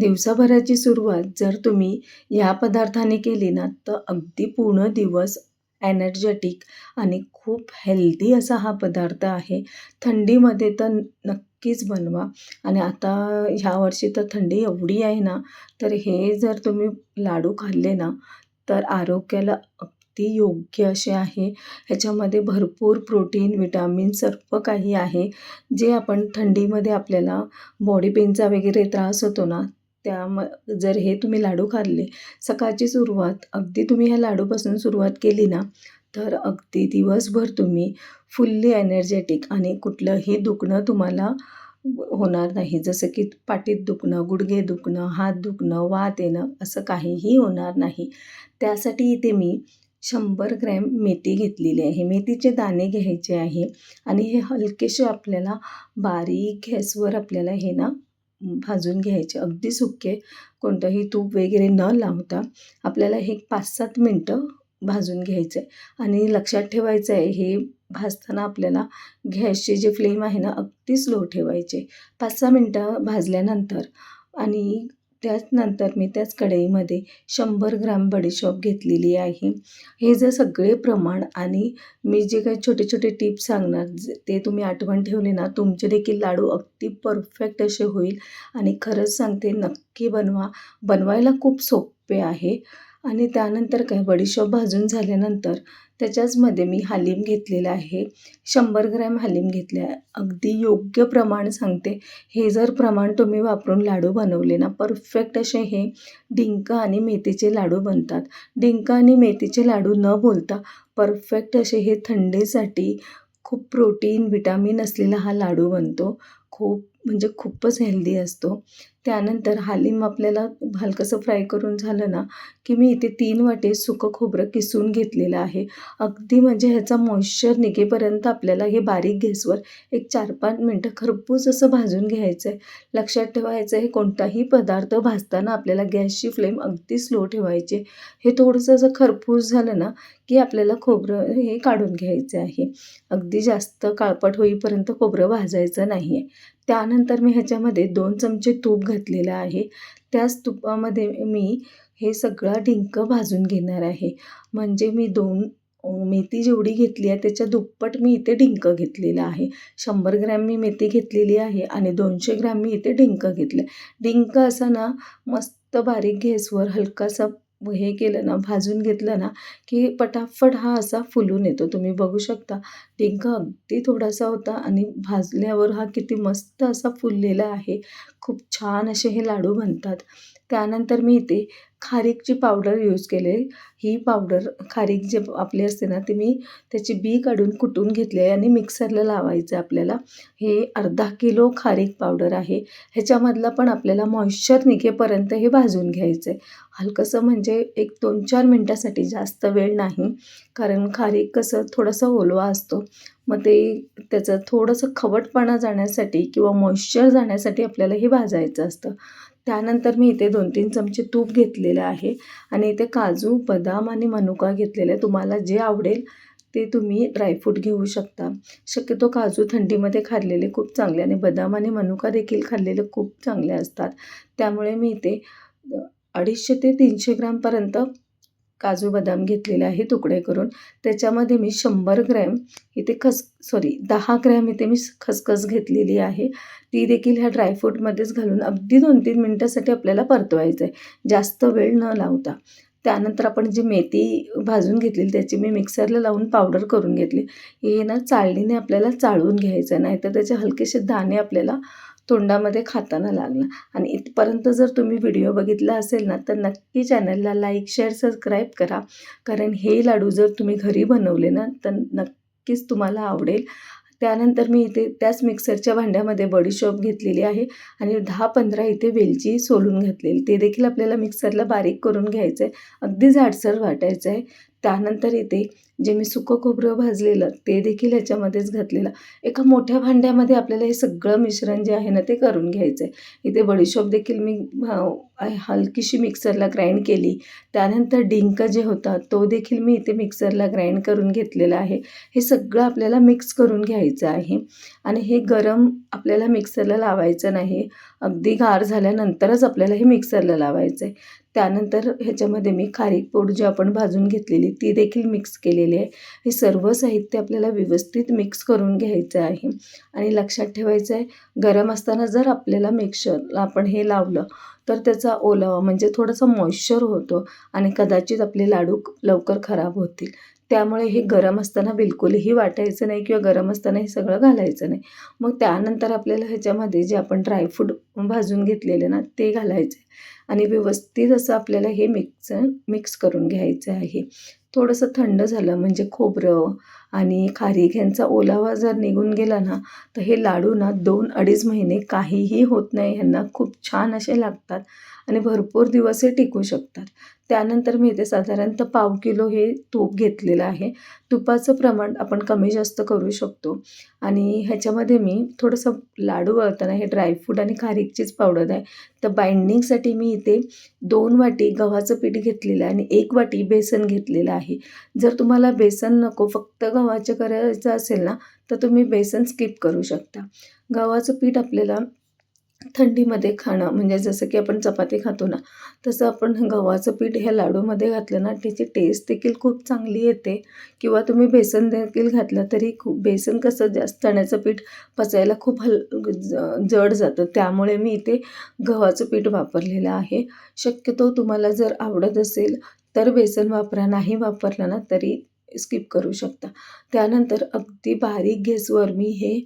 दिवसाभराची सुरुवात जर तुम्ही ह्या पदार्थाने केली ना तर अगदी पूर्ण दिवस एनर्जेटिक आणि खूप हेल्दी असा हा पदार्थ आहे. थंडीमध्ये तर नक्कीच बनवा. आणि आता ह्या वर्षी तर थंडी एवढी आहे ना तर हे जर तुम्ही लाडू खाल्ले ना तर आरोग्याला अगदी योग्य असे आहे. ह्याच्यामध्ये भरपूर प्रोटीन विटामिन सर्व काही आहे. जे आपण थंडीमध्ये आपल्याला बॉडी पेनचा वगैरे त्रास होतो ना त्याम जर हे तुम्ही लाडू खाल्ले सकाळची सुरुवात अगदी तुम्ही ह्या लाडूपासून सुरुवात केली ना तर अगदी दिवसभर तुम्ही फुल्ली एनर्जेटिक आणि कुठलंही दुखणं तुम्हाला होणार नाही. जसं की पाठीत दुखणं गुडघे दुखणं हात दुखणं वात येणं असं काहीही होणार नाही. त्यासाठी इथे मी शंभर ग्रॅम मेथी घेतलेली आहे. मेथीचे दाणे घ्यायचे आहे आणि हे हलकेसे आपल्याला बारीक गॅसवर आपल्याला हे ना भाजून घ्यायचे. अगदी सुके. कोणतंही तूप वगैरे न लावता आपल्याला हे पाच सात मिनटं भाजून घ्यायचं आहे आणि लक्षात ठेवायचं आहे हे भाजताना आपल्याला गॅसची जे फ्लेम आहे ना अगदी स्लो ठेवायचे. पाच सहा मिनटं भाजल्यानंतर आणि त्याचनंतर मी त्याच कढईमध्ये शंभर ग्राम बडीशॉप घेतलेली आहे. हे जर सगळे प्रमाण आणि मी जे काही छोटे छोटे टिप्स सांगणार जे ते तुम्ही आठवण ठेवले ना तुमचे देखील लाडू अगदी परफेक्ट असे होईल. आणि खरंच सांगते नक्की बनवा. बनवायला खूप सोपे आहे. आणि त्यानंतर काय बडीशॉप भाजून झाल्यानंतर त्याच्याचमध्ये मी हालीम घेतलेला आहे. शंभर ग्रॅम हालीम घेतले आहे अगदी योग्य प्रमाण सांगते. हे जर प्रमाण तुम्ही वापरून लाडू बनवले ना परफेक्ट असे हे डिंक आणि मेथीचे लाडू बनतात. डिंक आणि मेथीचे लाडू न बोलता परफेक्ट असे हे थंडीसाठी खूप प्रोटीन विटामिन असलेला हा लाडू बनतो. खूप म्हणजे खूपच हेल्दी असतो. त्यानंतर हालीम आपल्याला हलकंसं फ्राय करून झालं ना की मी इथे तीन वाटे सुकं खोबरं किसून घेतलेलं आहे. अगदी म्हणजे ह्याचा मॉइश्चर निघेपर्यंत आपल्याला हे बारीक गॅसवर एक चार पाच मिनटं खरपूस असं भाजून घ्यायचं आहे लक्षात ठेवायचं आहे कोणताही पदार्थ भाजताना आपल्याला गॅसची फ्लेम अगदी स्लो ठेवायची हे थोडंसं असं खरपूस झालं ना की आपल्याला खोबरं हे काढून घ्यायचं आहे. अगदी जास्त काळपट होईपर्यंत खोबरं भाजायचं नाही आहे त्यानंतर मी ह्याच्यामध्ये दोन चमचे तूप घातलेलं आहे. त्याच तुपामध्ये मी हे सगळं डिंक भाजून घेणार आहे. म्हणजे मी दोन मेथी जेवढी घेतली आहे त्याच्या दुप्पट मी इथे डिंक घेतलेलं आहे. शंभर ग्रॅम मी मेथी घेतलेली आहे आणि दोनशे ग्रॅम मी इथे डिंक घेतलं डिंक असा ना मस्त बारीक गॅसवर हलकासा हे केलं ना भाजून घेतलं ना की पटाफट हा असा फुलून येतो. तुम्ही बघू शकता डिंका अगदी थोडासा होता आणि भाजल्यावर हा किती मस्त असा फुललेला आहे. खूप छान असे हे लाडू बनतात. त्यानंतर मी इथे खारीकची पावडर यूज केले. ही पावडर खारीक जे आपली असते ना ती मी त्याची बी काढून कुटून घेतली आहे आणि मिक्सरला लावायचं आहे आपल्याला. हे अर्धा किलो खारीक पावडर आहे. ह्याच्यामधला पण आपल्याला मॉइश्चर निघेपर्यंत हे भाजून घ्यायचं आहे हलकंसं म्हणजे एक दोन चार मिनटासाठी जास्त वेळ नाही कारण खारीक कसं थोडंसं ओलवा असतो. मग ते त्याचं थोडंसं खवटपणा जाण्यासाठी किंवा मॉइश्चर जाण्यासाठी आपल्याला हे भाजायचं असतं. त्यानंतर मी इथे दोन तीन चमचे तूप घेतलेलं आहे आणि इथे काजू बदाम बदाम आणि मनुका घेतलेले तुम्हाला जे आवडेल ते तुम्ही ड्रायफ्रूट घेऊ शकता. शक्यतो काजू थंडीमध्ये खाल्लेले खूप चांगले आणि बदाम आणि मनुका देखील खाल्लेले खूप चांगले असतात. त्यामुळे मी इथे अडीचशे ते तीनशे ग्रामपर्यंत काजू बदाम घेतलेले आहे तुकडे करून. त्याच्यामध्ये मी शंभर ग्रॅम इथे खस सॉरी दहा ग्रॅम इथे मी खसखस घेतलेली आहे. ती देखील ह्या ड्रायफ्रूटमध्येच घालून अगदी दोन तीन मिनटासाठी आपल्याला परतवायचं आहे जास्त वेळ न लावता. त्यानंतर आपण जी मेथी भाजून घेतलेली त्याची मी मिक्सरला लावून पावडर करून घेतली. हे ना चाळणीने आपल्याला चाळून घ्यायचं नाही तर त्याचे हलकेसे दाणे आपल्याला तोंडामध्ये खाताना लागला आणि इथपर्यंत जर तुम्ही व्हिडिओ बघितला असेल ना तर नक्की चॅनलला लाईक शेअर सबस्क्राईब करा. कारण हे लाडू जर तुम्ही घरी बनवले ना तर नक्कीच तुम्हाला आवडेल. त्यानंतर मी इथे त्याच मिक्सरच्या भांड्यामध्ये बडीशॉप घेतलेली आहे आणि दहा पंधरा इथे वेलची सोलून घातलेली. ते देखील आपल्याला मिक्सरला बारीक करून घ्यायचं आहे अगदी जाडसर वाटायचं आहे त्यानंतर इथे जे मी सुकं खोबरं भाजलेलं ते देखील ह्याच्यामध्येच घातलेलं. एका मोठ्या भांड्यामध्ये आपल्याला हे सगळं मिश्रण जे आहे ना ते करून घ्यायचं आहे इथे बडीशॉप देखील मी हलकीशी मिक्सरला ग्राइंड केली. त्यानंतर डिंक जे होता तो देखील मी इथे मिक्सरला ग्राइंड करून घेतलेला आहे. हे सगळं आपल्याला मिक्स करून घ्यायचं आहे. आणि हे गरम आपल्याला मिक्सरला लावायचं नाही. अगदी गार झाल्यानंतरच आपल्याला हे मिक्सरला लावायचं आहे. त्यानंतर ह्याच्यामध्ये मी खारीक पोड जी आपण भाजून घेतलेली ती देखील मिक्स केलेली आहे. हे सर्व साहित्य आपल्याला व्यवस्थित मिक्स करून घ्यायचं आहे. आणि लक्षात ठेवायचं आहे गरम असताना जर आपल्याला मिक्सरला आपण हे लावलं तर त्याचा ओलावा म्हणजे थोडासा मॉइश्चर होतो आणि कदाचित आपले लाडू लवकर खराब होतील. त्यामुळे हे गरम असताना बिलकुलही वाटायचं नाही किंवा गरम असताना हे सगळं घालायचं नाही. मग त्यानंतर आपल्याला ह्याच्यामध्ये जे आपण ड्रायफ्रूट भाजून घेतलेले ना ते घालायचे. आणि व्यवस्थित असं आपल्याला हे मिक्स मिक्स करून घ्यायचं आहे. थोडंसं थंड झालं म्हणजे खोबरं आणि खारीक ह्यांचा ओलावा जर निघून गेला ना तर हे लाडू ना दोन अडीच महिने काहीही होत नाही. ह्यांना खूप छान असे लागतात आणि भरपूर दिवस हे टिकू शकतात. त्यानंतर मी इथे साधारणतः पाव किलो हे तूप घेतलेलं आहे. तुपाचं प्रमाण आपण कमी जास्त करू शकतो. आणि ह्याच्यामध्ये मी थोडंसं लाडू वळताना हे ड्रायफ्रूट आणि खारीकचीच पावडर आहे. तर बाइंडिंगसाठी मी इथे दोन वाटी गव्हाचं पीठ घेतलेलं आहे आणि एक वाटी बेसन घेतलेलं आहे. जर तुम्हाला बेसन नको फक्त गव्हाचं करायचं असेल ना तर तुम्ही बेसन स्किप करू शकता. गव्हाचं पीठ आपल्याला थंडीमध्ये खाणं म्हणजे जसं की आपण चपाती खातो ना तसं आपण गव्हाचं पीठ ह्या लाडूमध्ये घातलं ना त्याची टेस्ट देखील खूप चांगली येते. किंवा तुम्ही बेसन देखील घातलं तरी खूप बेसन कसं जास्त चण्याचं पीठ पचायला खूप हल जड जातं. त्यामुळे मी इथे गव्हाचं पीठ वापरलेलं आहे. शक्यतो तुम्हाला जर आवडत असेल तर बेसन वापरा नाही वापरलं ना तरी स्किप करू शकता. त्यानंतर अगदी बारीक गॅसवर मी हे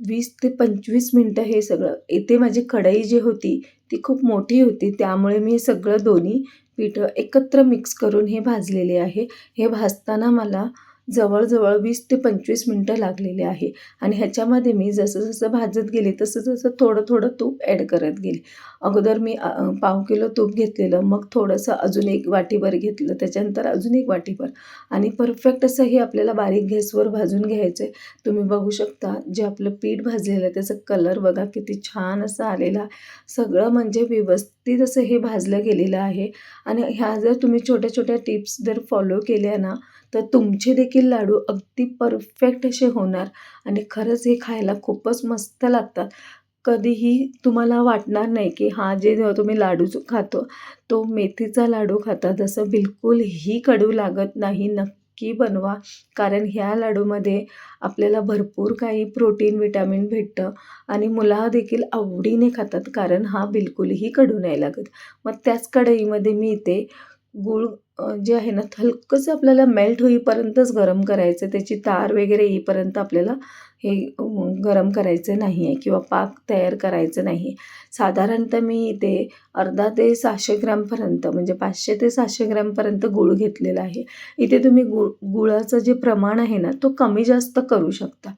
वीस ते पंचवीस मिनटं हे सगळं. इथे माझी कढई जी होती ती खूप मोठी होती. त्यामुळे मी सगळं दोन्ही पिठं एकत्र मिक्स करून हे भाजलेले आहे. हे भाजताना मला जवळजवळ वीस ते पंचवीस मिनटं लागलेले आहे. आणि ह्याच्यामध्ये मी जसं जसं भाजत गेले तसं जसं थोडं थोडं तूप ॲड करत गेले. अगोदर मी पाव किलो तूप घेतलेलं मग थोडंसं अजून एक वाटीभर घेतलं त्याच्यानंतर अजून एक वाटीभर. आणि परफेक्ट असं हे आपल्याला बारीक गॅसवर भाजून घ्यायचं आहे तुम्ही बघू शकता जे आपलं पीठ भाजलेलं आहे त्याचा कलर बघा किती छान असा आलेला सगळं म्हणजे व्यवस्थित असं हे भाजलं गेलेलं आहे आणि ह्या जर तुम्ही छोट्या छोट्या टिप्स जर फॉलो केल्या ना तर तुमचे देखील लाडू अगदी परफेक्ट असे होणार आणि खरंच हे खायला खूपच मस्त लागतात. कधीही तुम्हाला वाटणार नाही की हा जे तुम्ही लाडू खातो तो मेथीचा लाडू खाता जसं बिलकुलही कडू लागत नाही नक्की बनवा. कारण ह्या लाडूमध्ये आपल्याला भरपूर काही प्रोटीन विटॅमिन भेटतं आणि मुलं देखील आवडीने खातात कारण हा बिलकुलही कडू नाही लागत. मग त्याच कढईमध्ये मी इथे गूळ जे आहे ना हलकंसं आपल्याला मेल्ट होईपर्यंतच गरम करायचं. त्याची तार वगैरे येईपर्यंत आपल्याला हे गरम करायचं नाही आहे किंवा पाक तयार करायचं नाही साधारणतः मी इथे अर्धा ते सहाशे ग्रॅमपर्यंत म्हणजे पाचशे ते सहाशे ग्रॅमपर्यंत गूळ घेतलेला आहे. इथे तुम्ही गुळ गुळाचं जे प्रमाण आहे ना तो कमी जास्त करू शकता.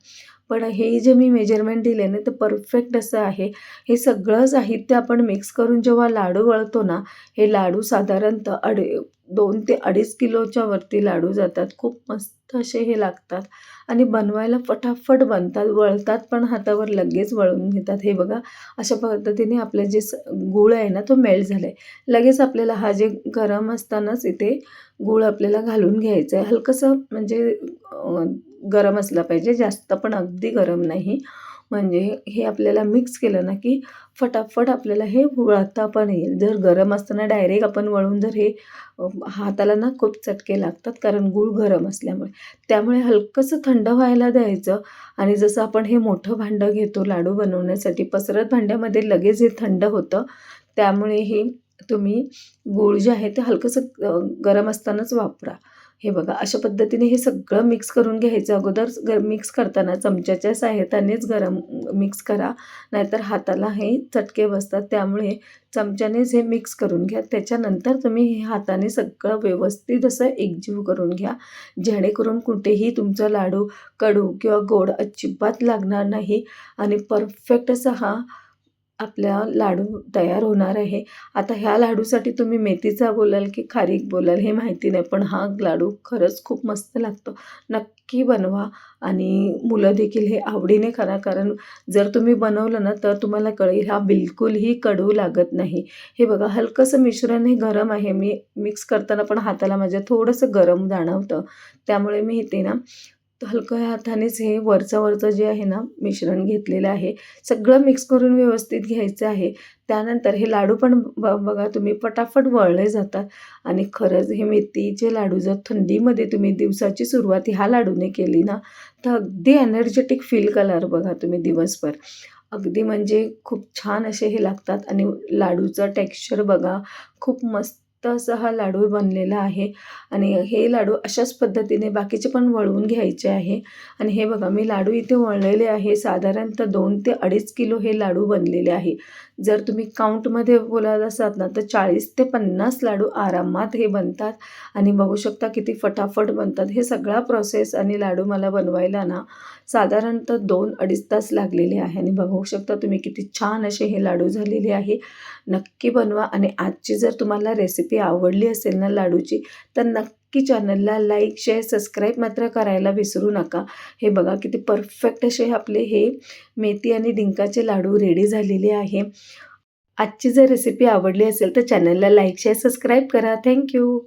पण हे जे मी मेजरमेंट दिले ना ते परफेक्ट असं आहे. हे सगळं साहित्य आपण मिक्स करून जेव्हा लाडू वळतो ना हे लाडू साधारणतः अडे दोन ते अडीच किलोच्या वरती लाडू जातात. खूप मस्त असे हे लागतात. आणि बनवायला फटाफट बनतात वळतात पण हातावर लगेच वळून घेतात. हे बघा अशा पद्धतीने आपलं जे स गूळ आहे ना तो मेल्ट झाला आहे लगेच आपल्याला हा जे गरम असतानाच इथे गूळ आपल्याला घालून घ्यायचं आहे हलकंसं म्हणजे गरम असला पाहिजे. जास्त पण अगदी गरम नाही. म्हणजे हे आपल्याला मिक्स केलं ना की फटाफट आपल्याला हे वळता पण येईल. जर गरम असताना डायरेक्ट आपण वळून जर हे हाताला ना खूप चटके लागतात कारण गूळ गरम असल्यामुळे. त्यामुळे हलकंसं थंड व्हायला द्यायचं आणि जसं आपण हे मोठं भांडं घेतो लाडू बनवण्यासाठी पसरत भांड्यामध्ये लगेच हे थंड होतं. त्यामुळे हे तुम्ही गूळ जे आहे ते हलकंसं गरम असतानाच वापरा. हे बघा अशा पद्धतीने हे सगळं मिक्स करून घ्यायचं. अगोदर ग मिक्स करताना चमच्याच्या सहाय्यतानेच गरम मिक्स करा. नाहीतर हाताला हे चटके बसतात. त्यामुळे चमच्यानेच हे मिक्स करून घ्या. त्याच्यानंतर तुम्ही हे हाताने सगळं व्यवस्थित असं एकजीव करून घ्या. जेणेकरून कुठेही तुमचा लाडू कडू किंवा गोड अजिबात लागणार नाही. आणि परफेक्ट असा हा आपल्या लाडू तयार होणार आहे. आता ह्या लाडूसाठी तुम्ही मेथीचा बोलाल की खारीक बोलाल हे माहिती नाही पण हा लाडू खरंच खूप मस्त लागतो. नक्की बनवा आणि मुलं देखील हे आवडीने करा कारण जर तुम्ही बनवलं ना तर तुम्हाला कळेल हा बिलकुलही कडू लागत नाही. हे बघा हलकंसं मिश्रण हे गरम आहे. मी मिक्स करताना पण हाताला माझ्या थोडंसं गरम जाणवतं. त्यामुळे मी ते ना हलक्या हातानेच हे वरचं वरचं जे आहे ना मिश्रण घेतलेलं आहे. सगळं मिक्स करून व्यवस्थित घ्यायचं आहे. त्यानंतर हे लाडू पण ब बघा तुम्ही पटापट वळले जातात. आणि खरंच हे मेथीचे लाडू जर थंडीमध्ये तुम्ही दिवसाची सुरुवात ह्या लाडूने केली ना तर अगदी एनर्जेटिक फील कलर बघा तुम्ही दिवसभर. अगदी म्हणजे खूप छान असे हे लागतात. आणि लाडूचं टेक्स्चर बघा खूप मस्त असा हा लाडू बनलेला आहे. आणि हे लाडू अशाच पद्धतीने बाकीचे पण वळवून घ्यायचे आहे. आणि हे बघा मी लाडू इथे वळलेले आहे. साधारणतः दोन ते अडीच किलो हे लाडू बनलेले आहे. जर तुम्ही काउंटमध्ये बोलायला असाल ना तर चाळीस ते पन्नास लाडू आरामात हे बनतात. आणि बघू शकता किती फटाफट बनतात. हे सगळा प्रोसेस आणि लाडू मला बनवायला ना साधारणतः दोन अडीच तास लागलेले आहे. आणि बघू शकता तुम्ही किती छान असे हे लाडू झालेले आहे. नक्की बनवा. आणि आजची जर तुम्हाला रेसिपी आवडली असेल ना लाडूची तर नक्की चॅनलला लाईक शेअर सबस्क्राईब मात्र करायला विसरू नका. हे बघा किती परफेक्ट असे आपले हे मेथी आणि डिंकाचे लाडू रेडी झालेले आहे. आजची जर रेसिपी आवडली असेल तर चॅनलला लाईक शेअर सबस्क्राईब करा. Thank you